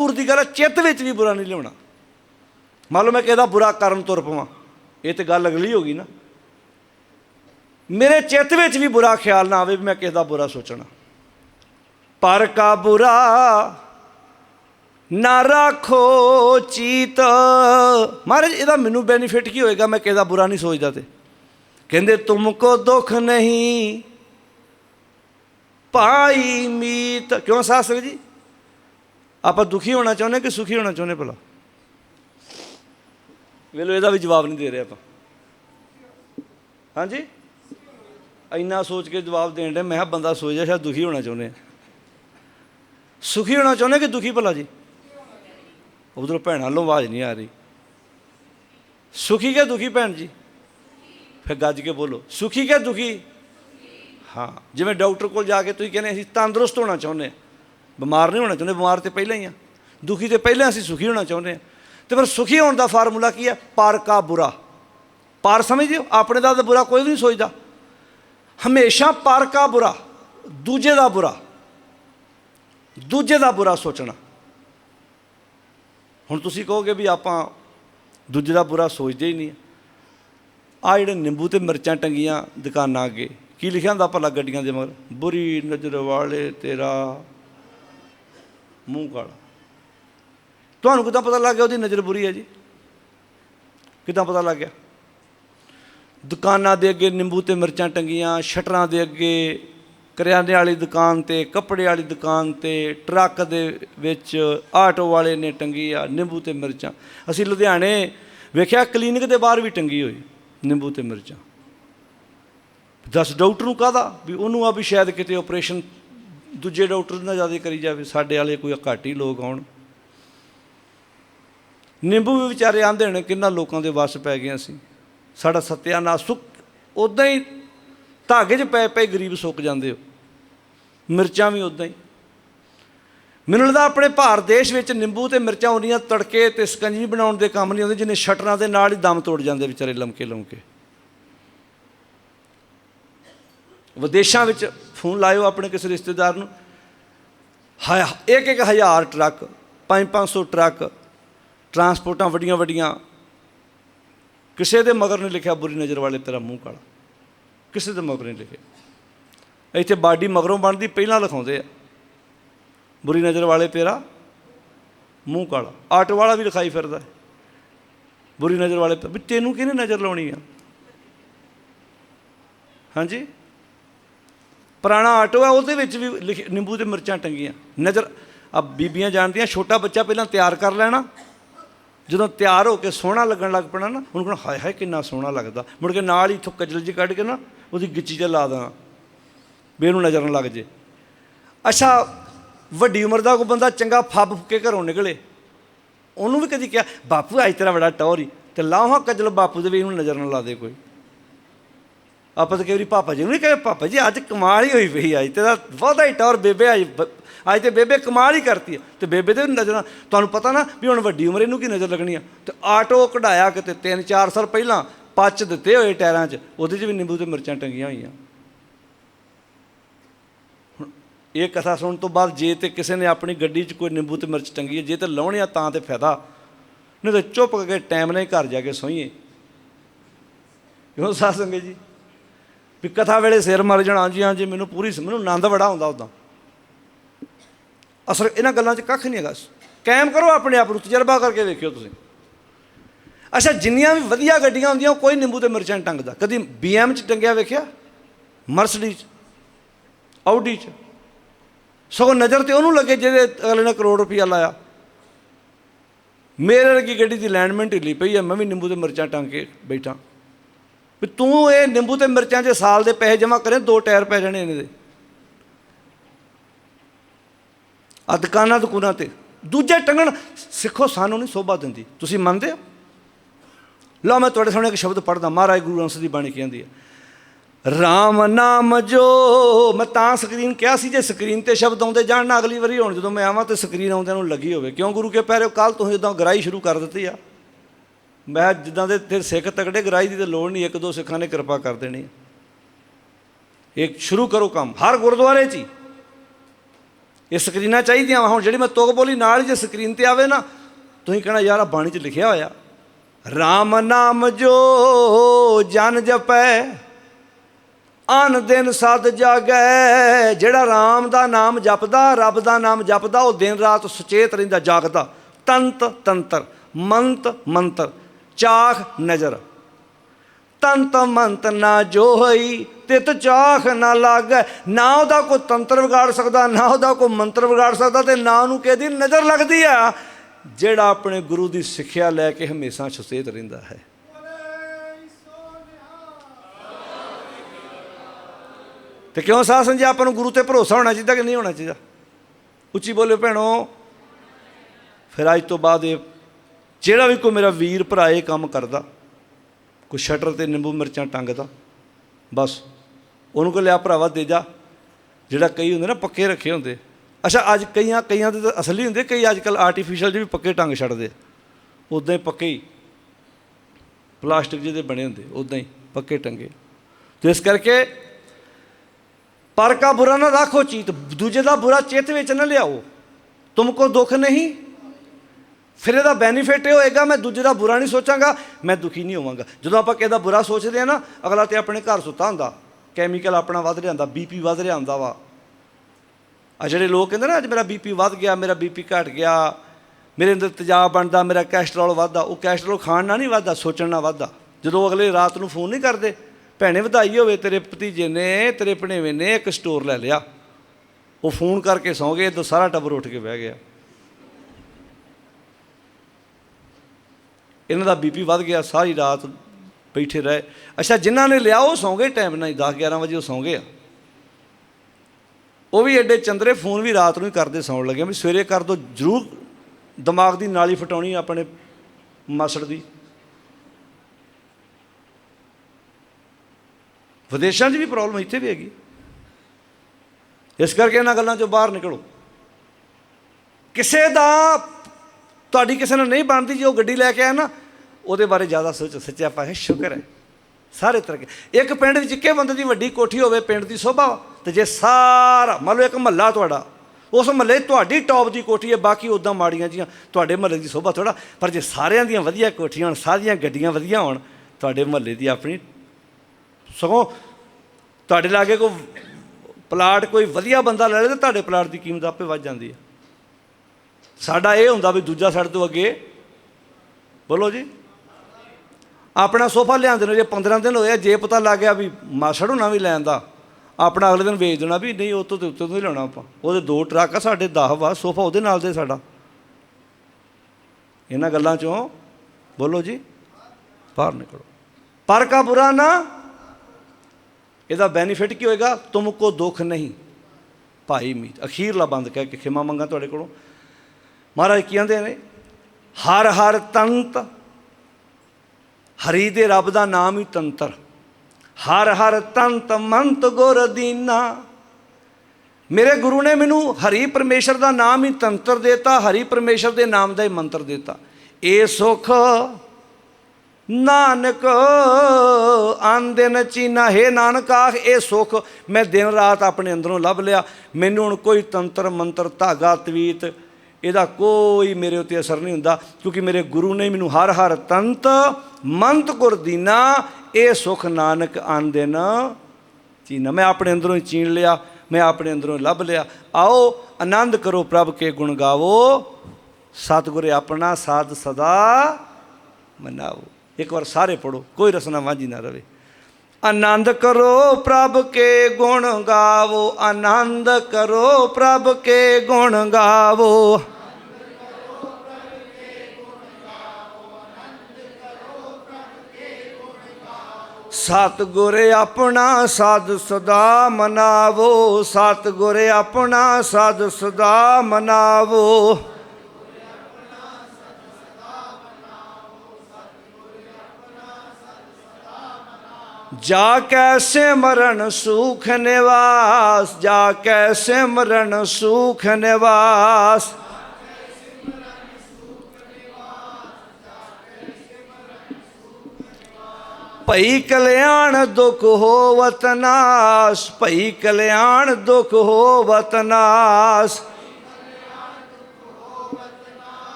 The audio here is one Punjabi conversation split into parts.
ਪੂਰ ਦੀ ਗੱਲ ਚਿੱਤ ਵਿੱਚ ਵੀ ਬੁਰਾ ਨਹੀਂ ਲਿਆਉਣਾ। ਮੰਨ ਲਓ ਮੈਂ ਕਿਹਦਾ ਬੁਰਾ ਕਰਨ ਤੁਰ ਪਵਾਂ, ਇਹ ਤੇ ਗੱਲ ਅਗਲੀ ਹੋ ਗਈ ਨਾ। ਮੇਰੇ ਚਿੱਤ ਵਿੱਚ ਵੀ ਬੁਰਾ ਖਿਆਲ ਨਾ ਆਵੇ ਵੀ ਮੈਂ ਕਿਸੇ ਦਾ ਬੁਰਾ ਸੋਚਣਾ। ਪਰ ਕਾ ਬੁਰਾ ਨਾ ਰੱਖੋ ਚੀਤ। ਮਹਾਰਾਜ, ਇਹਦਾ ਮੈਨੂੰ ਬੈਨੀਫਿਟ ਕੀ ਹੋਏਗਾ ਮੈਂ ਕਿਸੇ ਦਾ ਬੁਰਾ ਨਹੀਂ ਸੋਚਦਾ ਤੇ? ਕਹਿੰਦੇ, ਤੁਮਕੋ ਦੁੱਖ ਨਹੀਂ। ਪਾਈ ਮੀਤ। ਕਿਉਂ ਸਾਸਤਰ ਜੀ? ਆਪਾਂ ਦੁਖੀ ਹੋਣਾ ਚਾਹੁੰਦੇ ਕਿ ਸੁਖੀ ਹੋਣਾ ਚਾਹੁੰਦੇ ਭਲਾ? ਵੇਲੋ ਇਹਦਾ ਵੀ ਜਵਾਬ ਨਹੀਂ ਦੇ ਰਹੇ ਆਪਾਂ। ਹਾਂਜੀ? ਇੰਨਾ ਸੋਚ ਕੇ ਜਵਾਬ ਦੇਣ ਦੇ ਮੈਂ ਕਿਹਾ ਬੰਦਾ ਸੋਚਦਾ ਸ਼ਾਇਦ ਦੁਖੀ ਹੋਣਾ ਚਾਹੁੰਦੇ ਆ। ਸੁਖੀ ਹੋਣਾ ਚਾਹੁੰਦੇ ਕਿ ਦੁਖੀ ਭਲਾ ਜੀ? ਉਧਰੋਂ ਭੈਣਾਂ ਵੱਲੋਂ ਆਵਾਜ਼ ਨਹੀਂ ਆ ਰਹੀ। ਸੁਖੀ ਕਿ ਦੁਖੀ ਭੈਣ ਜੀ? ਫਿਰ ਗੱਜ ਕੇ ਬੋਲੋ, ਸੁਖੀ ਕਿ ਦੁਖੀ? ਹਾਂ, ਜਿਵੇਂ ਡਾਕਟਰ ਕੋਲ ਜਾ ਕੇ ਤੁਸੀਂ ਕਹਿੰਦੇ ਅਸੀਂ ਤੰਦਰੁਸਤ ਹੋਣਾ ਚਾਹੁੰਦੇ ਹਾਂ ਬਿਮਾਰ ਨਹੀਂ ਹੋਣਾ ਚਾਹੁੰਦੇ, ਬਿਮਾਰ ਤੇ ਪਹਿਲਾਂ ਹੀ ਆ। ਦੁਖੀ ਤੇ ਪਹਿਲਾਂ ਅਸੀਂ ਸੁਖੀ ਹੋਣਾ ਚਾਹੁੰਦੇ ਹਾਂ ਤੇ ਫਿਰ ਸੁਖੀ ਹੋਣ ਦਾ ਫਾਰਮੂਲਾ ਕੀ ਹੈ ਪਰ ਕਾ ਬੁਰਾ। ਪਾਰ ਸਮਝਦੇ ਹੋ? ਆਪਣੇ ਦਾ ਤਾਂ ਬੁਰਾ ਕੋਈ ਵੀ ਨਹੀਂ ਸੋਚਦਾ। ਹਮੇਸ਼ਾ ਪਰ ਕਾ ਬੁਰਾ, ਦੂਜੇ ਦਾ ਬੁਰਾ। ਦੂਜੇ ਦਾ ਬੁਰਾ ਸੋਚਣਾ। ਹੁਣ ਤੁਸੀਂ ਕਹੋਗੇ ਵੀ ਆਪਾਂ ਦੂਜੇ ਦਾ ਬੁਰਾ ਸੋਚਦੇ ਹੀ ਨਹੀਂ ਆ। ਜਿਹੜੇ ਨਿੰਬੂ ਤੇ ਮਿਰਚਾਂ ਟੰਗੀਆਂ ਦੁਕਾਨਾਂ ਅੱਗੇ, ਕੀ ਲਿਖਿਆ ਹੁੰਦਾ ਭਲਾ ਗੱਡੀਆਂ ਦੇ ਮਗਰ? ਬੁਰੀ ਨਜ਼ਰ ਵਾਲੇ ਤੇਰਾ। ਮੂੰਹ ਕਾਲਾ। ਤੁਹਾਨੂੰ ਕਿਦਾਂ ਪਤਾ ਲੱਗ ਗਿਆ ਉਹਦੀ ਨਜ਼ਰ ਬੁਰੀ ਹੈ ਜੀ? ਕਿਦਾਂ ਪਤਾ ਲੱਗ ਗਿਆ? ਦੁਕਾਨਾਂ ਦੇ ਅੱਗੇ ਨਿੰਬੂ ਤੇ ਮਿਰਚਾਂ ਟੰਗੀਆਂ, ਸ਼ਟਰਾਂ ਦੇ ਅੱਗੇ ਕਰਿਆਨੇ ਵਾਲੀ ਦੁਕਾਨ ਤੇ, ਕੱਪੜੇ ਵਾਲੀ ਦੁਕਾਨ ਤੇ, ਟਰੱਕ ਦੇ ਵਿੱਚ ਆਟੋ ਵਾਲੇ ਨੇ ਟੰਗੀ ਆ ਨਿੰਬੂ ਤੇ ਮਿਰਚਾਂ। ਅਸੀਂ ਲੁਧਿਆਣੇ ਵੇਖਿਆ ਕਲੀਨਿਕ ਦੇ ਬਾਹਰ ਵੀ ਟੰਗੀ ਹੋਈ ਨਿੰਬੂ ਤੇ ਮਿਰਚਾਂ। ਦੱਸ ਡਾਕਟਰ ਨੂੰ ਕਾਹਦਾ? ਵੀ ਉਹਨੂੰ ਆ ਵੀ ਸ਼ਾਇਦ ਕਿਤੇ ਆਪਰੇਸ਼ਨ ਦੂਜੇ ਡਾਕਟਰ ਨਾਲ ਜ਼ਿਆਦਾ ਕਰੀ ਜਾਵੇ, ਸਾਡੇ ਵਾਲੇ ਕੋਈ ਘੱਟ ਹੀ ਲੋਕ ਆਉਣ। ਨਿੰਬੂ ਵੀ ਵਿਚਾਰੇ ਆਂਦੇ ਨੇ, ਕਿੰਨਾ ਲੋਕਾਂ ਦੇ ਵਸ ਪੈ ਗਏ ਸੀ ਸਾਡਾ ਸਤਿਆਨਾਸ਼ ਸੁੱਕ ਉਦਾਂ ਹੀ ਧਾਗੇ 'ਚ ਪੈ ਪਏ ਗਰੀਬ ਸੁੱਕ ਜਾਂਦੇ ਹੋ। ਮਿਰਚਾਂ ਵੀ ਉਦਾਂ ਹੀ। ਮੈਨੂੰ ਲੱਗਦਾ ਆਪਣੇ ਭਾਰਤ ਦੇਸ਼ ਵਿੱਚ ਨਿੰਬੂ ਤੇ ਮਿਰਚਾਂ ਉਹਨੀਆਂ ਤੜਕੇ ਤੇ ਸਕੰਜੀ ਬਣਾਉਣ ਦੇ ਕੰਮ ਨਹੀਂ ਆਉਂਦੇ ਜਿੰਨੇ ਸ਼ਟਰਾਂ ਦੇ ਨਾਲ ਹੀ ਦਮ ਤੋੜ ਜਾਂਦੇ ਵਿਚਾਰੇ ਲਮਕੇ ਲਮਕੇ ਵਿਦੇਸ਼ਾਂ ਵਿੱਚ ਫੋਨ ਲਾਇਓ ਆਪਣੇ ਕਿਸੇ ਰਿਸ਼ਤੇਦਾਰ ਨੂੰ। ਹਾ, ਇੱਕ ਇੱਕ ਹਜ਼ਾਰ ਟਰੱਕ 5-500 ਟਰੱਕ, ਟਰਾਂਸਪੋਰਟਾਂ ਵੱਡੀਆਂ ਵੱਡੀਆਂ। ਕਿਸੇ ਦੇ ਮਗਰ ਨੇ ਲਿਖਿਆ, ਬੁਰੀ ਨਜ਼ਰ ਵਾਲੇ ਤੇਰਾ ਮੂੰਹ ਕਾਲਾ। ਕਿਸੇ ਦੇ ਮਗਰ ਨਹੀਂ ਲਿਖਿਆ। ਇੱਥੇ ਬਾਡੀ ਮਗਰੋਂ ਬਣਦੀ, ਪਹਿਲਾਂ ਲਿਖਾਉਂਦੇ ਆ। ਬੁਰੀ ਨਜ਼ਰ ਵਾਲੇ ਤੇਰਾ ਮੂੰਹ ਕਾਲਾ। ਆਟੋ ਵਾਲਾ ਵੀ ਲਿਖਾਈ ਫਿਰਦਾ। ਬੁਰੀ ਨਜ਼ਰ ਵਾਲੇ ਤੇ- ਵੀ ਤੈਨੂੰ ਕਿਹਨੇ ਨਜ਼ਰ ਲਾਉਣੀ ਆ? ਹਾਂਜੀ? ਪੁਰਾਣਾ ਆਟੋ ਆ ਉਹਦੇ ਵਿੱਚ ਵੀ ਲਿਖ- ਨਿੰਬੂ ਤੇ ਮਿਰਚਾਂ ਟੰਗੀਆਂ। ਨਜ਼ਰ ਆ ਬੀਬੀਆਂ ਜਾਣਦੀਆਂ, ਛੋਟਾ ਬੱਚਾ ਪਹਿਲਾਂ ਤਿਆਰ ਕਰ ਲੈਣਾ। ਜਦੋਂ ਤਿਆਰ ਹੋ ਕੇ ਸੋਹਣਾ ਲੱਗਣ ਲੱਗ ਪੈਣਾ ਨਾ, ਉਹਨੂੰ ਕਹਣਾ, ਹਾਏ ਹਾਏ, ਕਿੰਨਾ ਸੋਹਣਾ ਲੱਗਦਾ। ਮੁੜ ਕੇ ਨਾਲ ਹੀ ਇੱਥੋਂ ਕਜਲ ਜੀ ਕੱਢ ਕੇ ਨਾ, ਉਹਦੀ ਗਿੱਚੀ ਤੇ ਲਾ ਦੇਣਾ। ਵੀ ਇਹਨੂੰ ਨਜ਼ਰ ਨਾ ਲੱਗ ਜੇ। ਅੱਛਾ, ਵੱਡੀ ਉਮਰ ਦਾ ਕੋਈ ਬੰਦਾ ਚੰਗਾ ਫੱਬ ਫੁੱਕੇ ਘਰੋਂ ਨਿਕਲੇ। ਉਹਨੂੰ ਵੀ ਕਦੀ ਕਿਹਾ, ਬਾਪੂ ਅੱਜ ਤੇਰਾ ਬੜਾ ਟੌਰ ਹੀ ਤੇ ਲਾਹਾਂ ਕਜਲ ਬਾਪੂ ਦੇ ਵੀ ਇਹਨੂੰ ਨਜ਼ਰ ਨਾ ਲਾ ਦੇ ਕੋਈ। ਆਪਾਂ ਤਾਂ ਕਈ ਵਾਰੀ ਪਾਪਾ ਜੀ ਨੂੰ ਨਹੀਂ ਕਹੇ ਪਾਪਾ ਜੀ, ਅੱਜ ਕਮਾਲ ਹੀ ਹੋਈ ਪਈ ਅੱਜ ਤੇਰਾ ਬਹੁਤਾ ਹੀ ਟੌਰ ਬੇਬੇ ਅੱਜ ਅੱਜ ਤੇ ਬੇਬੇ ਕਮਾਲ ਹੀ ਕਰਤੀ ਹੈ ਤੇ ਬੇਬੇ ਦੇ ਨਜ਼ਰਾਂ ਤੁਹਾਨੂੰ ਪਤਾ ਨਾ ਵੀ ਹੁਣ ਵੱਡੀ ਉਮਰ ਇਹਨੂੰ ਕੀ ਨਜ਼ਰ ਲੱਗਣੀ ਆ? ਤੇ ਆਟੋ ਕਢਾਇਆ ਕਿਤੇ 3-4 ਸਾਲ ਪਹਿਲਾਂ, ਪੱਚ ਦਿੱਤੇ ਹੋਏ ਟਾਇਰਾਂ 'ਚ, ਉਹਦੇ 'ਚ ਵੀ ਨਿੰਬੂ ਤੇ ਮਿਰਚਾਂ ਟੰਗੀਆਂ ਹੋਈਆਂ। ਹੁਣ ਇਹ ਕਥਾ ਸੁਣਨ ਤੋਂ ਬਾਅਦ ਜੇ ਤੇ ਕਿਸੇ ਨੇ ਆਪਣੀ ਗੱਡੀ 'ਚ ਕੋਈ ਨਿੰਬੂ ਤੇ ਮਿਰਚ ਟੰਗੀ ਹੈ ਜੇ ਤੇ ਲਾਉਣੇ ਆ ਤਾਂ ਤੇ ਫਾਇਦਾ। ਨਹੀਂ ਤਾਂ ਚੁੱਪ ਕਰਕੇ ਟਾਈਮ ਨਾਲ ਘਰ ਜਾ ਕੇ ਸੋਈਏ। ਕਿਉਂ ਸਾਧ ਸੰਗਤ ਜੀ? ਵੀ ਕਥਾ ਵੇਲੇ ਸਿਰ ਮਰ ਜਾਣਾ ਜੀ, ਹਾਂ ਜੀ, ਮੈਨੂੰ ਪੂਰੀ ਮੈਨੂੰ ਆਨੰਦ ਬੜਾ ਆਉਂਦਾ ਉਦਾਂ। ਅਸਰ ਇਹਨਾਂ ਗੱਲਾਂ 'ਚ ਕੱਖ ਨਹੀਂ ਹੈਗਾ। ਕਾਇਮ ਕਰੋ ਆਪਣੇ ਆਪ ਨੂੰ, ਤਜਰਬਾ ਕਰਕੇ ਵੇਖਿਓ ਤੁਸੀਂ। ਅੱਛਾ, ਜਿੰਨੀਆਂ ਵੀ ਵਧੀਆ ਗੱਡੀਆਂ ਹੁੰਦੀਆਂ, ਉਹ ਕੋਈ ਨਿੰਬੂ ਤੇ ਮਿਰਚਾਂ ਟੰਗਦਾ। ਕਦੀ ਬੀਐਮ 'ਚ ਟੰਗਿਆ ਵੇਖਿਆ? ਮਰਸਡੀ 'ਚ ਆਊਡੀ 'ਚ। ਸਗੋਂ ਨਜ਼ਰ ਤੇ ਉਹਨੂੰ ਲੱਗੇ ਜਿਹਦੇ ਅਗਲੇ ਨੇ ਕਰੋੜ ਰੁਪਇਆ ਲਾਇਆ। ਮੇਰੇ ਵਰਗੀ ਗੱਡੀ ਦੀ ਲੈਂਡਮੈਂਟ ਢਿੱਲੀ ਪਈ ਆ, ਮੈਂ ਵੀ ਨਿੰਬੂ ਤੇ ਮਿਰਚਾਂ ਟੰਗ ਕੇ ਬੈਠਾ। ਵੀ ਤੂੰ ਇਹ ਨਿੰਬੂ ਤੇ ਮਿਰਚਾਂ 'ਚ ਸਾਲ ਦੇ ਪੈਸੇ ਜਮ੍ਹਾਂ ਕਰੇ, ਦੋ ਟਾਇਰ ਪੈ ਜਾਣੇ ਇਹਨੇ ਦੇ ਆ ਦੁਕਾਨਾਂ ਦੁਕਾਨਾਂ ਤੇ। ਦੂਜੇ ਟੰਗਣ, ਸਿੱਖੋ ਸਾਨੂੰ ਨਹੀਂ ਸੋਭਾ ਦਿੰਦੀ। ਤੁਸੀਂ ਮੰਨਦੇ ਹੋ? ਲਓ, ਮੈਂ ਤੁਹਾਡੇ ਸਾਹਮਣੇ ਇੱਕ ਸ਼ਬਦ ਪੜ੍ਹਦਾ, ਮਹਾਰਾਜ ਗੁਰੂ ਅੰਸ ਦੀ ਬਾਣੀ ਕਹਿੰਦੀ ਹੈ, ਰਾਮ ਨਾਮ ਜੋ ਮੈਂ ਤਾਂ ਸਕਰੀਨ ਕਿਹਾ ਸੀ ਜੇ ਸਕਰੀਨ ਤੇ ਸ਼ਬਦ ਆਉਂਦੇ ਜਾਣ ਨਾ ਅਗਲੀ ਵਾਰੀ ਹੁਣ ਜਦੋਂ ਮੈਂ ਆਵਾਂ ਤੇ ਸਕਰੀਨ ਆਉਂਦਿਆਂ ਨੂੰ ਲੱਗੀ ਹੋਵੇ। ਕਿਉਂ ਗੁਰੂ ਕੇ ਪੈਰੇ ਕੱਲ ਤੁਸੀਂ ਇਦਾਂ ਗਰਾਈ ਸ਼ੁਰੂ ਕਰ ਦਿੱਤੀ ਆ। ਮੈਂ ਜਿੱਦਾਂ ਦੇ ਫਿਰ ਸਿੱਖ ਤਕੜੇ ਗਰਾਈ ਦੀ ਤੇ ਲੋੜ ਨਹੀਂ, ਇੱਕ ਦੋ ਸਿੱਖਾਂ ਨੇ ਕਿਰਪਾ ਕਰ ਦੇਣੀ ਇੱਕ ਸ਼ੁਰੂ ਕਰੋ ਕੰਮ, ਹਰ ਗੁਰਦੁਆਰੇ 'ਚ ਹੀ। ਇਹ ਸਕਰੀਨਾਂ ਚਾਹੀਦੀਆਂ ਵਾ, ਹੁਣ ਜਿਹੜੀ ਮੈਂ ਤੁਕ ਬੋਲੀ ਨਾਲ ਜੇ ਸਕਰੀਨ ਤੇ ਆਵੇ ਨਾ, ਤੁਸੀਂ ਕਹਿਣਾ, ਯਾਰ ਆ ਬਾਣੀ 'ਚ ਲਿਖਿਆ ਹੋਇਆ। RAM ਨਾਮ ਜੋ ਜਨ ਜਪੈ, ਅਨ ਦਿਨ ਸਤ ਜਾਗੈ। ਜਿਹੜਾ RAM ਦਾ ਨਾਮ ਜਪਦਾ, ਰੱਬ ਦਾ ਨਾਮ ਜਪਦਾ, ਉਹ ਦਿਨ ਰਾਤ ਸੁਚੇਤ ਰਹਿੰਦਾ, ਜਾਗਦਾ। ਤੰਤ ਤੰਤਰ, ਮੰਤ ਮੰਤਰ। ਚਾਖ ਨਜ਼ਰ। ਤੰਤ ਮੰਤ ਨਾ ਜੋ ਹੋਈ ਤਿਤ ਚਾਖ ਨਾ ਲਾਗੈ। ਨਾ ਉਹਦਾ ਕੋਈ ਤੰਤਰ ਵਿਗਾੜ ਸਕਦਾ, ਨਾ ਉਹਦਾ ਕੋਈ ਮੰਤਰ ਵਿਗਾੜ ਸਕਦਾ ਤੇ ਨਾ ਉਹਨੂੰ ਕਿਹਦੀ ਨਜ਼ਰ ਲੱਗਦੀ ਆ। ਜਿਹੜਾ ਆਪਣੇ ਗੁਰੂ ਦੀ ਸਿੱਖਿਆ ਲੈ ਕੇ ਹਮੇਸ਼ਾ ਸੁਚੇਤ ਰਹਿੰਦਾ ਹੈ। ਤੇ ਕਿਉਂ ਸਾਧ ਸੰਜੀ ਆਪਾਂ ਨੂੰ ਗੁਰੂ ਤੇ ਭਰੋਸਾ ਹੋਣਾ ਚਾਹੀਦਾ ਕਿ ਨਹੀਂ ਹੋਣਾ ਚਾਹੀਦਾ? ਉੱਚੀ ਬੋਲਿਓ ਭੈਣੋ। ਫਿਰ ਅੱਜ ਤੋਂ ਬਾਅਦ ਇਹ ਜਿਹੜਾ ਵੀ ਕੋਈ ਮੇਰਾ ਵੀਰ ਭਰਾ ਇਹ ਕੰਮ ਕਰਦਾ, ਕੋਈ ਸ਼ਟਰ ਤੇ ਨਿੰਬੂ ਮਿਰਚਾਂ ਟੰਗਦਾ, ਬਸ। ਉਹਨੂੰ ਕੋ ਲਿਆ, ਭਰਾਵਾ ਦੇ ਜਾ। ਜਿਹੜਾ ਕਈ ਹੁੰਦੇ ਨਾ, ਪੱਕੇ ਰੱਖੇ ਹੁੰਦੇ। ਅੱਛਾ, ਅੱਜ ਕਈਆਂ ਕਈਆਂ ਦੇ ਤਾਂ ਅਸਲੀ ਹੁੰਦੇ, ਕਈ ਅੱਜ ਕੱਲ ਆਰਟੀਫੀਸ਼ੀਅਲ ਜਿਹੇ ਵੀ ਪੱਕੇ ਟੰਗ ਛੱਡਦੇ। ਉਦਾਂ ਹੀ ਪੱਕੇ ਹੀ। ਪਲਾਸਟਿਕ ਜਿਹੇ ਦੇ ਬਣੇ ਹੁੰਦੇ ਉਦਾਂ ਹੀ ਪੱਕੇ ਟੰਗੇ। ਤੇ ਇਸ ਕਰਕੇ ਪਰ ਕਾ ਬੁਰਾ ਨਾ ਰੱਖੋ ਚੀਤ ਦੂਜੇ ਦਾ ਬੁਰਾ ਚਿੱਤ ਵਿੱਚ ਨਾ ਲਿਆਓ। ਤੁਮਕੋ ਦੁੱਖ ਨਹੀਂ? ਫਿਰ ਇਹਦਾ ਬੈਨੀਫਿਟ ਇਹ ਹੋਏਗਾ, ਮੈਂ ਦੂਜੇ ਦਾ ਬੁਰਾ ਨਹੀਂ ਸੋਚਾਂਗਾ, ਮੈਂ ਦੁਖੀ ਨਹੀਂ ਹੋਵਾਂਗਾ। ਜਦੋਂ ਆਪਾਂ ਕਿਸੇ ਦਾ ਬੁਰਾ ਸੋਚਦੇ ਆ ਨਾ, ਅਗਲਾ ਤੇ ਆਪਣੇ ਘਰ ਸੁੱਤਾ ਹੁੰਦਾ। ਕੈਮੀਕਲ ਆਪਣਾ ਵੱਧ ਰਿਹਾ ਹੁੰਦਾ ਬੀਪੀ ਵੱਧ ਰਿਹਾ ਹੁੰਦਾ ਵਾ। ਆ ਜਿਹੜੇ ਲੋਕ ਕਹਿੰਦੇ ਨਾ, ਅੱਜ ਮੇਰਾ ਬੀਪੀ ਵੱਧ ਗਿਆ, ਮੇਰਾ ਬੀਪੀ ਘਟ ਗਿਆ, ਮੇਰੇ ਅੰਦਰ ਤੇਜ਼ਾਬ ਬਣਦਾ, ਮੇਰਾ ਕੈਸਟਰੋਲ ਵੱਧਦਾ, ਉਹ ਕੈਸਟਰੋਲ ਖਾਣ ਨਾਲ ਨਹੀਂ ਵੱਧਦਾ, ਸੋਚਣ ਨਾਲ ਵੱਧਦਾ। ਜਦੋਂ ਅਗਲੇ ਰਾਤ ਨੂੰ ਫੋਨ ਨਹੀਂ ਕਰਦੇ, ਭੈਣੇ ਵਧਾਈ ਹੋਵੇ, ਤੇਰੇ ਭਤੀਜੇ ਨੇ, ਤੇਰੇ ਭਣੇਵੇਂ ਨੇ, ਇੱਕ ਸਟੋਰ ਲੈ ਲਿਆ। ਉਹ ਫੋਨ ਕਰਕੇ ਸੌਂ ਗਏ ਤਾਂ ਸਾਰਾ ਟੱਬਰ ਉੱਠ ਕੇ ਬਹਿ ਗਿਆ। ਇਹਨਾਂ ਦਾ ਬੀਪੀ ਵੱਧ ਗਿਆ, ਸਾਰੀ ਰਾਤ ਬੈਠੇ ਰਹੇ। ਅੱਛਾ, ਜਿਨ੍ਹਾਂ ਨੇ ਲਿਆ, ਉਹ ਸੌਂ ਗਏ ਟਾਈਮ ਨਾਲ 10 11 ਵਜੇ ਉਹ ਸੌਂ ਗਏ ਆ। ਉਹ ਵੀ ਐਡੇ ਚੰਦਰੇ, ਫੋਨ ਵੀ ਰਾਤ ਨੂੰ ਹੀ ਕਰਦੇ ਸੌਣ ਲੱਗੇ ਵੀ ਸਵੇਰੇ ਕਰ ਦੋ, ਜ਼ਰੂਰ ਦਿਮਾਗ ਦੀ ਨਾਲੀ ਫਟਾਉਣੀ ਆਪਣੇ ਮਸੜ ਦੀ। ਵਿਦੇਸ਼ਾਂ 'ਚ ਵੀ ਪ੍ਰੋਬਲਮ ਇੱਥੇ ਵੀ ਹੈਗੀ। ਇਸ ਕਰਕੇ ਇਹਨਾਂ ਗੱਲਾਂ 'ਚੋਂ ਬਾਹਰ ਨਿਕਲੋ। ਕਿਸੇ ਦਾ, ਤੁਹਾਡੀ ਕਿਸੇ ਨਾਲ ਨਹੀਂ ਬਣਦੀ, ਜੇ ਉਹ ਗੱਡੀ ਲੈ ਕੇ ਆਇਆ ਨਾ ਉਹਦੇ ਬਾਰੇ ਜ਼ਿਆਦਾ ਸੋਚ, ਸੱਚਿਆ ਪਾਏ ਸ਼ੁਕਰ ਹੈ। ਸਾਰੇ ਤਰ੍ਹਾਂ ਇੱਕ ਪਿੰਡ ਵਿੱਚ ਇੱਕੇ ਬੰਦੇ ਦੀ ਵੱਡੀ ਕੋਠੀ ਹੋਵੇ, ਪਿੰਡ ਦੀ ਸੋਭਾ, ਤੇ ਜੇ ਸਾਰਾ, ਮੰਨ ਲਓ ਇੱਕ ਮਹੱਲਾ ਤੁਹਾਡਾ, ਉਸ ਮਹੱਲੇ ਤੁਹਾਡੀ ਟੌਪ ਦੀ ਕੋਠੀ ਹੈ, ਬਾਕੀ ਉਦਾਂ ਮਾੜੀਆਂ ਜੀਆਂ, ਤੁਹਾਡੇ ਮਹੱਲੇ ਦੀ ਸੋਭਾ ਥੋੜਾ ਪਰ ਜੇ ਸਾਰਿਆਂ ਦੀਆਂ ਵਧੀਆ ਕੋਠੀਆਂ ਹੋਣ, ਸਾਰੀਆਂ ਗੱਡੀਆਂ ਵਧੀਆ ਹੋਣ, ਤੁਹਾਡੇ ਮਹੱਲੇ ਦੀ ਆਪਣੀ ਸਗੋਂ ਤੁਹਾਡੇ ਲਾਗੇ ਕੋਈ ਪਲਾਟ, ਕੋਈ ਵਧੀਆ ਬੰਦਾ ਲੈ ਲੇ ਤਾਂ ਤੁਹਾਡੇ ਪਲਾਟ ਦੀ ਕੀਮਤ ਆਪੇ ਵੱਧ ਜਾਂਦੀ ਹੈ। ਸਾਡਾ ਇਹ ਹੁੰਦਾ ਵੀ ਦੂਜਾ ਸਾਡੇ ਤੋਂ ਅੱਗੇ। ਬੋਲੋ ਜੀ। ਆਪਣਾ ਸੋਫਾ ਲਿਆਂਦੇ ਨੂੰ, ਜੇ 15 ਦਿਨ ਹੋਇਆ ਜੇ ਪਤਾ ਲੱਗ ਗਿਆ ਵੀ ਮਾਸੜ ਹੋਣਾ ਵੀ ਲੈਣ ਦਾ, ਆਪਣਾ ਅਗਲੇ ਦਿਨ ਵੇਚ ਦੇਣਾ ਵੀ ਨਹੀਂ, ਉਹ ਤੋਂ ਤੇ ਉੱਤੇ ਤੋਂ ਹੀ ਲੈਣਾ ਆਪਾਂ। ਉਹਦੇ ਦੋ ਟਰੱਕ ਆ ਸਾਡੇ 10 ਵਾ, ਸੋਫਾ ਉਹਦੇ ਨਾਲ ਦੇ ਸਾਡਾ। ਇਹਨਾਂ ਗੱਲਾਂ ਚੋਂ ਬੋਲੋ ਜੀ, ਬਾਹਰ ਨਿਕਲੋ। ਪਰ ਕਾ ਬੁਰਾ ਨਾ, ਇਹਦਾ ਬੈਨੀਫਿਟ ਕੀ ਹੋਏਗਾ? ਤੁਮਕੋ ਦੁੱਖ ਨਹੀਂ, ਭਾਈ ਮੀਤ। ਅਖੀਰਲਾ ਬੰਦ ਕਹਿ ਕੇ ਖਿਮਾ ਮੰਗਾ ਤੁਹਾਡੇ ਕੋਲੋਂ। ਮਹਾਰਾਜ ਕੀ ਕਹਿੰਦੇ ਨੇ? ਹਰ ਹਰ ਤੰਤ ਹਰੀ ਦੇ ਰੱਬ ਦਾ ਨਾਮ ਹੀ ਤੰਤਰ। ਹਰ ਹਰ ਤੰਤ ਮੰਤ ਗੁਰ ਦੀਨਾ। ਮੇਰੇ ਗੁਰੂ ਨੇ ਮੈਨੂੰ ਹਰੀ ਪਰਮੇਸ਼ਰ ਦਾ ਨਾਮ ਹੀ ਤੰਤਰ ਦਿੱਤਾ, ਹਰੀ ਪਰਮੇਸ਼ਰ ਦੇ ਨਾਮ ਦਾ ਹੀ ਮੰਤਰ ਦਿੱਤਾ। ਇਹ ਸੁਖ ਨਾਨਕ ਆਂਦਨ ਚੀਨਾ, ਹੈ ਨਾਨਕ ਆਖ ਇਹ ਸੁਖ, ਮੈਂ ਦਿਨ ਰਾਤ ਆਪਣੇ ਅੰਦਰੋਂ ਲੱਭ ਲਿਆ। ਮੈਨੂੰ ਹੁਣ ਕੋਈ ਤੰਤਰ ਮੰਤਰ ਧਾਗਾ ਤਵੀਤ ਇਹਦਾ ਕੋਈ ਮੇਰੇ ਉੱਤੇ ਅਸਰ ਨਹੀਂ ਹੁੰਦਾ, ਕਿਉਂਕਿ ਮੇਰੇ ਗੁਰੂ ਨੇ ਮੈਨੂੰ ਹਰ ਹਰ ਤੰਤ ਮੰਤ ਗੁਰ ਦੀਨਾ, ਇਹ ਸੁਖ ਨਾਨਕ ਆਂਦਨ ਚੀਨਾ। ਮੈਂ ਆਪਣੇ ਅੰਦਰੋਂ ਹੀ ਚੀਨ ਲਿਆ, ਮੈਂ ਆਪਣੇ ਅੰਦਰੋਂ ਲੱਭ ਲਿਆ। ਆਓ, ਆਨੰਦ ਕਰੋ ਪ੍ਰਭ ਕੇ ਗੁਣ ਗਾਵੋ। ਸਤਿਗੁਰ ਆਪਣਾ ਸਾਧ ਸਦਾ ਮਨਾਓ। ਇੱਕ ਵਾਰ ਸਾਰੇ ਪੜੋ ਕੋਈ ਰਸਨਾ ਵਾਂਝੀ ਨਾ ਰਵੇ। ਆਨੰਦ ਕਰੋ ਪ੍ਰਭ ਕੇ ਗੁਣ ਗਾਵੋ, ਆਨੰਦ ਕਰੋ ਪ੍ਰਭ ਕੇ ਗੁਣ ਗਾਵੋ। ਸਤਿਗੁਰ ਆਪਣਾ ਸਾਧ ਸਦਾ ਮਨਾਵੋ, ਸਤਿਗੁਰ ਆਪਣਾ ਸਾਧ ਸਦਾ ਮਨਾਵੋ। ਜਾ ਕੈ ਸਿਮਰਨ ਸੁਖ ਨਿਵਾਸ ਜਾ ਕੈ ਸਿਮਰਨ ਸੁਖ ਨਿਵਾਸ ਭਈ ਕਲਿਆਣ ਦੁਖ ਹੋਵਤ ਨਾਸ ਭਈ ਕਲਿਆਣ ਦੁਖ ਹੋਵਤ ਨਾਸ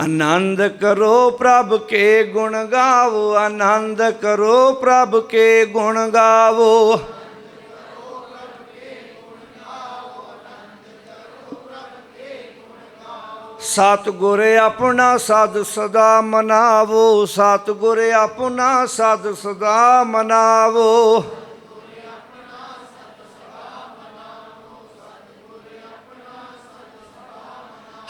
ਆਨੰਦ ਕਰੋ ਪ੍ਰਭ ਕੇ ਗੁਣ ਗਾਵੋ, ਆਨੰਦ ਕਰੋ ਪ੍ਰਭ ਕੇ ਗੁਣ ਗਾਵੋ। ਸਤਿਗੁਰ ਆਪਣਾ ਸਦ ਸਦਾ ਮਨਾਵੋ, ਸਤਿਗੁਰ ਆਪਣਾ ਸਦ ਸਦਾ ਮਨਾਵੋ।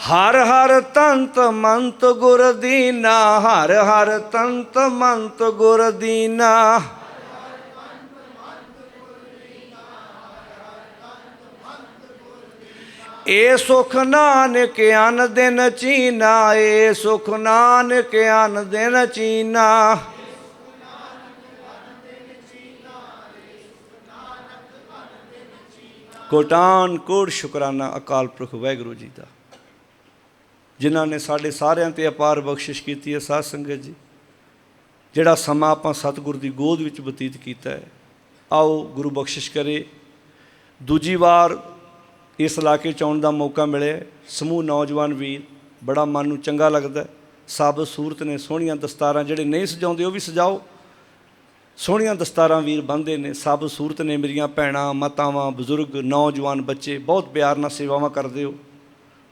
ਹਰ ਹਰ ਤੰਤ ਮੰਤ ਗੁਰ ਦੀਨਾ ਹਰ ਹਰ ਤੰਤ ਮੰਤ ਗੁਰ ਦੀਨਾ ਏ ਸੁਖ ਨਾਨਕ ਅਨ ਦਿਨ ਚੀਨਾ ਏ ਸੁਖ ਨਾਨਕ ਅਨ ਦਿਨ ਚੀਨਾ ਕੋਟਾਨ ਕੋਟ ਸ਼ੁਕਰਾਨਾ ਅਕਾਲ ਪੁਰਖ ਵਾਹਿਗੁਰੂ ਜੀ ਦਾ ਜਿਨ੍ਹਾਂ ਨੇ ਸਾਡੇ ਸਾਰਿਆਂ ਤੇ ਅਪਾਰ ਬਖਸ਼ਿਸ਼ ਕੀਤੀ ਹੈ ਸਾਧ ਸੰਗਤ ਜੀ। ਜਿਹੜਾ ਸਮਾਂ ਆਪਾਂ ਸਤਿਗੁਰ ਦੀ ਗੋਦ ਵਿੱਚ ਬਤੀਤ ਕੀਤਾ ਹੈ, ਆਓ ਗੁਰੂ ਬਖਸ਼ਿਸ਼ ਕਰੇ। ਦੂਜੀ ਵਾਰ ਇਸ ਇਲਾਕੇ ਚ ਆਉਣ ਦਾ ਮੌਕਾ ਮਿਲਿਆ ਸਮੂਹ ਨੌਜਵਾਨ ਵੀਰ, ਬੜਾ ਮਨ ਨੂੰ ਚੰਗਾ ਲੱਗਦਾ ਹੈ। ਸਭ ਸੂਰਤ ਨੇ ਸੋਹਣੀਆਂ ਦਸਤਾਰਾਂ ਜਿਹੜੇ ਨਹੀਂ ਸਜਾਉਂਦੇ ਉਹ ਵੀ ਸਜਾਓ। ਸੋਹਣੀਆਂ ਦਸਤਾਰਾਂ ਵੀਰ ਬੰਦੇ ਨੇ। ਸਭ ਸੂਰਤ ਨੇ ਮੇਰੀਆਂ ਭੈਣਾਂ, ਮਾਤਾਵਾਂ, ਬਜ਼ੁਰਗ, ਨੌਜਵਾਨ ਬੱਚੇ, ਬਹੁਤ ਪਿਆਰ ਨਾਲ ਸੇਵਾਵਾਂ ਕਰਦੇ ਹੋ।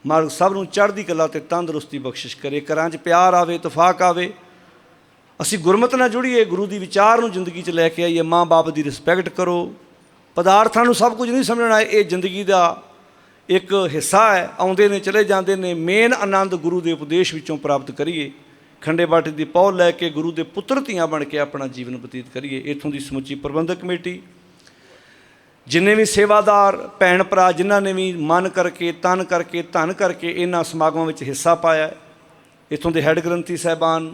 ਮਾਲਕ ਸਭ ਨੂੰ ਚੜ੍ਹਦੀ ਕਲਾ ਤੇ ਤੰਦਰੁਸਤੀ ਬਖਸ਼ਿਸ਼ ਕਰੇ, ਘਰਾਂ 'ਚ ਪਿਆਰ ਆਵੇ, ਇਤਫਾਕ ਆਵੇ। ਅਸੀਂ ਗੁਰਮਤ ਨਾਲ ਜੁੜੀਏ, ਗੁਰੂ ਦੀ ਵਿਚਾਰ ਨੂੰ ਜ਼ਿੰਦਗੀ 'ਚ ਲੈ ਕੇ ਆਈਏ, ਮਾਂ-ਬਾਪ ਦੀ ਰਿਸਪੈਕਟ ਕਰੋ। ਪਦਾਰਥਾਂ ਨੂੰ ਸਭ ਕੁਝ ਨਹੀਂ ਸਮਝਣਾ ਇਹ ਜ਼ਿੰਦਗੀ ਦਾ ਇੱਕ ਹਿੱਸਾ ਹੈ। ਆਉਂਦੇ ਨੇ, ਚਲੇ ਜਾਂਦੇ ਨੇ, ਮੇਨ ਆਨੰਦ ਗੁਰੂ ਦੇ ਉਪਦੇਸ਼ ਵਿੱਚੋਂ ਪ੍ਰਾਪਤ ਕਰੀਏ। ਖੰਡੇ ਬਾਟੇ ਦੀ ਪੌਲ ਲੈ ਕੇ ਗੁਰੂ ਦੇ ਪੁੱਤਰ ਧੀਆਂ ਬਣ ਕੇ ਆਪਣਾ ਜੀਵਨ ਬਤੀਤ ਕਰੀਏ। ਇਥੋਂ ਦੀ ਸਮੁੱਚੀ ਪ੍ਰਬੰਧਕ ਕਮੇਟੀ ਜਿੰਨੇ ਵੀ ਸੇਵਾਦਾਰ ਭੈਣ ਭਰਾ, ਜਿਨ੍ਹਾਂ ਨੇ ਵੀ ਮਨ ਕਰਕੇ, ਤਨ ਕਰਕੇ, ਧਨ ਕਰਕੇ ਇਹਨਾਂ ਸਮਾਗਮਾਂ ਵਿੱਚ ਹਿੱਸਾ ਪਾਇਆ ਹੈ। ਇੱਥੋਂ ਦੇ ਹੈੱਡ ਗ੍ਰੰਥੀ ਸਾਹਿਬਾਨ,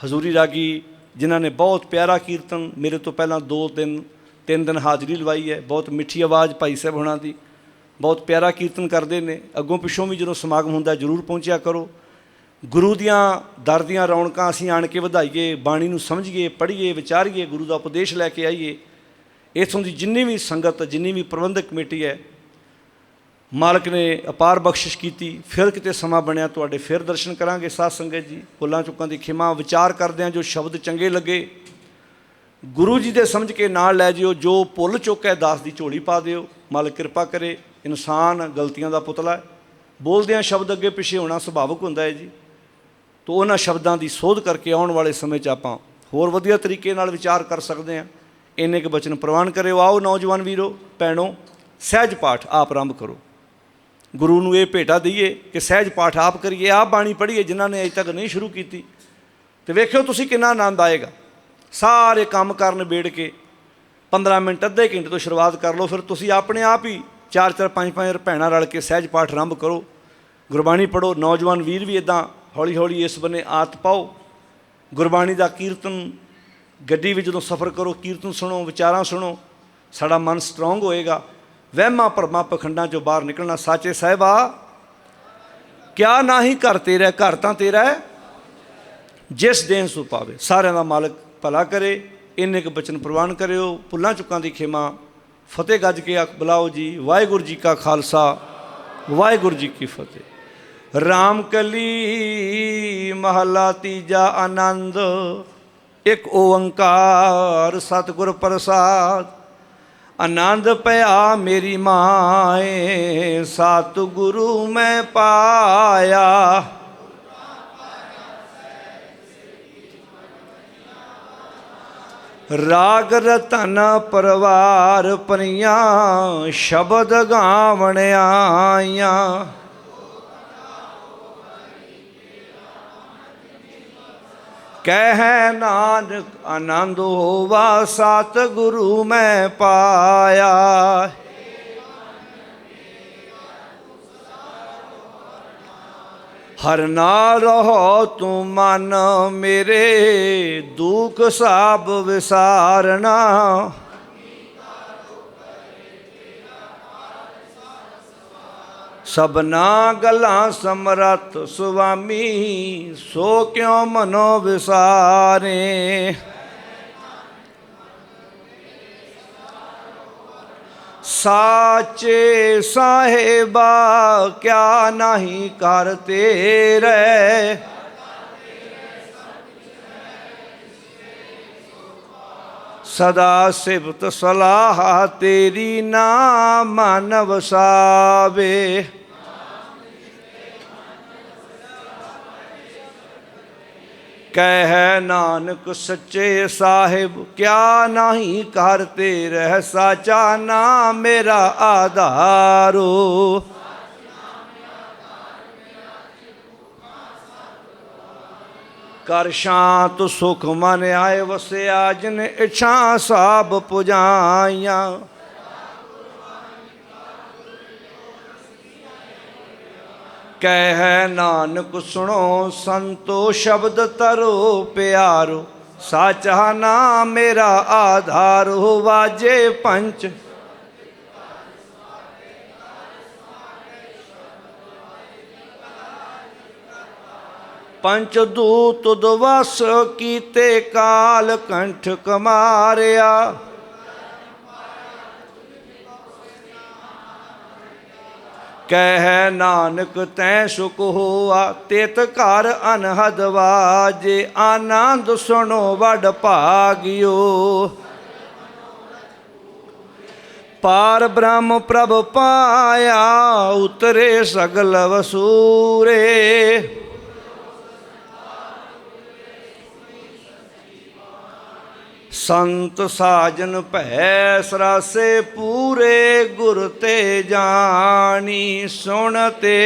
ਹਜ਼ੂਰੀ ਰਾਗੀ, ਜਿਨ੍ਹਾਂ ਨੇ ਬਹੁਤ ਪਿਆਰਾ ਕੀਰਤਨ, ਮੇਰੇ ਤੋਂ ਪਹਿਲਾਂ ਦੋ ਦਿਨ, ਤਿੰਨ ਦਿਨ ਹਾਜ਼ਰੀ ਲਵਾਈ ਹੈ, ਬਹੁਤ ਮਿੱਠੀ ਆਵਾਜ਼ ਭਾਈ ਸਾਹਿਬ ਹੋਣਾ ਦੀ, ਬਹੁਤ ਪਿਆਰਾ ਕੀਰਤਨ ਕਰਦੇ ਨੇ, ਅੱਗੋਂ ਪਿੱਛੋਂ ਵੀ ਜਦੋਂ ਸਮਾਗਮ ਹੁੰਦਾ, ਜਰੂਰ ਪਹੁੰਚਿਆ ਕਰੋ ਗੁਰੂ ਦੀਆਂ ਦਰ ਦੀਆਂ ਰੌਣਕਾਂ ਅਸੀਂ ਆਣ ਕੇ ਵਧਾਈਏ, ਬਾਣੀ ਨੂੰ ਸਮਝੀਏ, ਪੜ੍ਹੀਏ, ਵਿਚਾਰੀਏ, ਗੁਰੂ ਦਾ ਉਪਦੇਸ਼ ਲੈ ਕੇ ਆਈਏ ਇਥੋਂ ਦੀ ਜਿੰਨੀ ਵੀ ਸੰਗਤ, ਜਿੰਨੀ ਵੀ ਪ੍ਰਬੰਧਕ ਕਮੇਟੀ ਹੈ, ਮਾਲਕ ਨੇ ਅਪਾਰ ਬਖਸ਼ਿਸ਼ ਕੀਤੀ, ਫਿਰ ਕਿਤੇ ਸਮਾਂ ਬਣਿਆ, ਤੁਹਾਡੇ ਫਿਰ ਦਰਸ਼ਨ ਕਰਾਂਗੇ, ਸਾਧ ਸੰਗਤ ਜੀ। ਭੁੱਲਾਂ ਚੁੱਕਾਂ ਦੀ ਖਿਮਾ ਵਿਚਾਰ ਕਰਦੇ ਹਾਂ, ਜੋ ਸ਼ਬਦ ਚੰਗੇ ਲੱਗੇ। ਗੁਰੂ ਜੀ ਦੇ ਸਮਝ ਕੇ ਨਾਲ ਲੈ ਜਿਓ, ਜੋ ਪੁੱਲ ਚੁੱਕ ਹੈ, ਦਾਸ ਦੀ ਝੋਲੀ ਪਾ ਦਿਓ। ਮਾਲਕ ਕਿਰਪਾ ਕਰੇ, ਇਨਸਾਨ ਗਲਤੀਆਂ ਦਾ ਪੁਤਲਾ ਹੈ। ਬੋਲਦਿਆਂ ਸ਼ਬਦ ਅੱਗੇ ਪਿੱਛੇ ਹੋਣਾ ਸੁਭਾਵਿਕ ਹੁੰਦਾ ਹੈ ਜੀ। ਤੋ ਉਹਨਾਂ ਸ਼ਬਦਾਂ ਦੀ ਸੋਧ ਕਰਕੇ ਆਉਣ ਵਾਲੇ ਸਮੇਂ 'ਚ ਆਪਾਂ ਹੋਰ ਵਧੀਆ ਤਰੀਕੇ ਨਾਲ ਵਿਚਾਰ ਕਰ ਸਕਦੇ ਹਾਂ। ਇੰਨੇ ਕੁ ਬਚਨ ਪ੍ਰਵਾਨ ਕਰਿਓ, ਆਓ ਨੌਜਵਾਨ ਵੀਰੋ, ਭੈਣੋ, ਸਹਿਜ ਪਾਠ ਆਪ ਆਰੰਭ ਕਰੋ। ਗੁਰੂ ਨੂੰ ਇਹ ਭੇਟਾ ਦਈਏ ਕਿ ਸਹਿਜ ਪਾਠ ਆਪ ਕਰੀਏ, ਆਪ ਬਾਣੀ ਪੜ੍ਹੀਏ, ਜਿਨ੍ਹਾਂ ਨੇ ਅਜੇ ਤੱਕ ਨਹੀਂ ਸ਼ੁਰੂ ਕੀਤੀ। ਤੇ ਵੇਖਿਓ ਤੁਸੀਂ ਕਿੰਨਾ ਆਨੰਦ ਆਏਗਾ। ਸਾਰੇ ਕੰਮ ਕਰਨ ਬੇੜ ਕੇ 15 ਮਿੰਟ, ਅੱਧੇ ਘੰਟੇ ਤੋਂ ਸ਼ੁਰੂਆਤ ਕਰ ਲਓ, ਫਿਰ ਤੁਸੀਂ ਆਪਣੇ ਆਪ ਹੀ ਚਾਰ ਚਾਰ, ਪੰਜ ਪੰਜ ਭੈਣਾਂ ਰਲ ਕੇ ਸਹਿਜ ਪਾਠ ਆਰੰਭ ਕਰੋ। ਗੁਰਬਾਣੀ ਪੜੋ ਨੌਜਵਾਨ ਵੀਰ ਵੀ ਇਦਾਂ ਹੌਲੀ ਹੌਲੀ ਇਸ ਬੰਨੇ ਆਤ ਪਾਓ। ਗੁਰਬਾਣੀ ਦਾ ਕੀਰਤਨ ਗੱਡੀ ਵਿੱਚ ਜਦੋਂ ਸਫ਼ਰ ਕਰੋ, ਕੀਰਤਨ ਸੁਣੋ, ਵਿਚਾਰਾਂ ਸੁਣੋ, ਸਾਡਾ ਮਨ ਸਟਰੋਂਗ ਹੋਏਗਾ। ਵਹਿਮਾਂ ਭਰਮਾਂ ਪਖੰਡਾਂ ਚੋਂ ਬਾਹਰ ਨਿਕਲਣਾ ਸਾਚੇ ਸਾਹਿਬਾ। ਕਿਆ ਨਾਹੀ ਘਰ ਤੇਰਾ ਘਰ ਤਾਂ ਤੇਰਾ ਹੈ। ਜਿਸ ਦੇਨ ਸੁ ਪਾਵੇ, ਸਾਰਿਆਂ ਦਾ ਮਾਲਕ ਭਲਾ ਕਰੇ, ਇੰਨੇ ਕੁ ਬਚਨ ਪ੍ਰਵਾਨ ਕਰਿਓ, ਭੁੱਲਾਂ ਚੁੱਕਾਂ ਦੀ ਖੇਮਾ। ਫਤਿਹ ਗੱਜ ਕੇ ਆਖ ਬੁਲਾਓ ਜੀ, ਵਾਹਿਗੁਰੂ ਜੀ ਕਾ ਖਾਲਸਾ, ਵਾਹਿਗੁਰੂ ਜੀ ਕੀ ਫਤਿਹ। ਰਾਮ ਕਲੀ ਮਹਲਾ ਤੀਜਾ ਆਨੰਦ ਇੱਕ ਓੰਕਾਰ ਸਤਿਗੁਰ ਪ੍ਰਸਾਦ। ਆਨੰਦ ਪਿਆ ਮੇਰੀ ਮਾਏ, ਸਤਿਗੁਰੂ ਮੈਂ ਪਾਇਆ। ਰਾਗ ਰਤਨ ਪਰਵਾਰ ਪਰੀਆਂ, ਸ਼ਬਦ ਗਾਵਣ ਆਈਆਂ ਕਹਿ ਨਾਨਕ ਆਨੰਦ ਹੋਵਾ ਸਤ ਗੁਰੂ ਮੈਂ ਪਾਇਆ। ਹਰ ਨਾਲ ਰਹੋ ਤੂੰ ਮਨ ਮੇਰੇ, ਦੁੱਖ ਸਭ ਵਿਸਾਰਨਾ। ਸਭਨਾ ਗੱਲਾਂ ਸਮਰੱਥ ਸੁਆਮੀ ਸੋ ਕਿਉ ਮਨੋ ਵਿਸਾਰੇ? ਸਾਚੇ ਸਾਹਿਬਾ ਕਿਆ ਨਹੀਂ ਕਰ ਤੇਰੇ ਸਦਾ ਸਿਫਤ ਸਲਾਹ ਤੇਰੀ ਨਾ ਮਨ ਵਸਾਵੇ ਕਹਿ ਨਾਨਕ ਸੱਚੇ ਸਾਹਿਬ ਕਿਆ ਨਹੀਂ ਕਰਤੇ ਰਹਿ ਸਾਚਾ ਨਾ ਮੇਰਾ ਆਧਾਰੋ ਕਰ ਸ਼ਾਂਤ ਸੁਖ ਮਨ ਆਏ ਵਸਿਆ ਜਿਨ ਇਛਾ ਸਾਬ ਪੁਜਾਈਆਂ। ਕਹਿ ਨਾਨਕ ਸੁਣੋ ਸੰਤੋ ਸ਼ਬਦ ਤਰੋ ਪਿਆਰੋ, ਸਾਚਾ ਨਾ ਮੇਰਾ ਆਧਾਰ ਹੋ ਵਾਜੇ ਪੰਚ। ਪੰਚ ਦੂਤ ਦਵਸ ਕੀਤੇ ਕਾਲ ਕੰਠ ਕਮਾਰਿਆ। ਕਹਿ ਨਾਨਕ ਤੈ ਸੁਖ ਹੋਆ, ਤਿਤ ਘਰ ਅਨਹਦ ਵਾਜੇ, ਆਨੰਦ ਸੁਣੋ ਵਡ ਭਾਗਿਓ। ਪਾਰ ਬ੍ਰਹਮ ਪ੍ਰਭ ਪਾਇਆ, ਉਤਰੇ ਸਗਲ ਵਸੂਰੇ। ਸੰਤ ਸਾਜਨ ਭੈ ਸਰਾਸੇ ਪੂਰੇ ਗੁਰ ਤੇ ਜਾਣੀ ਸੁਣ ਤੇ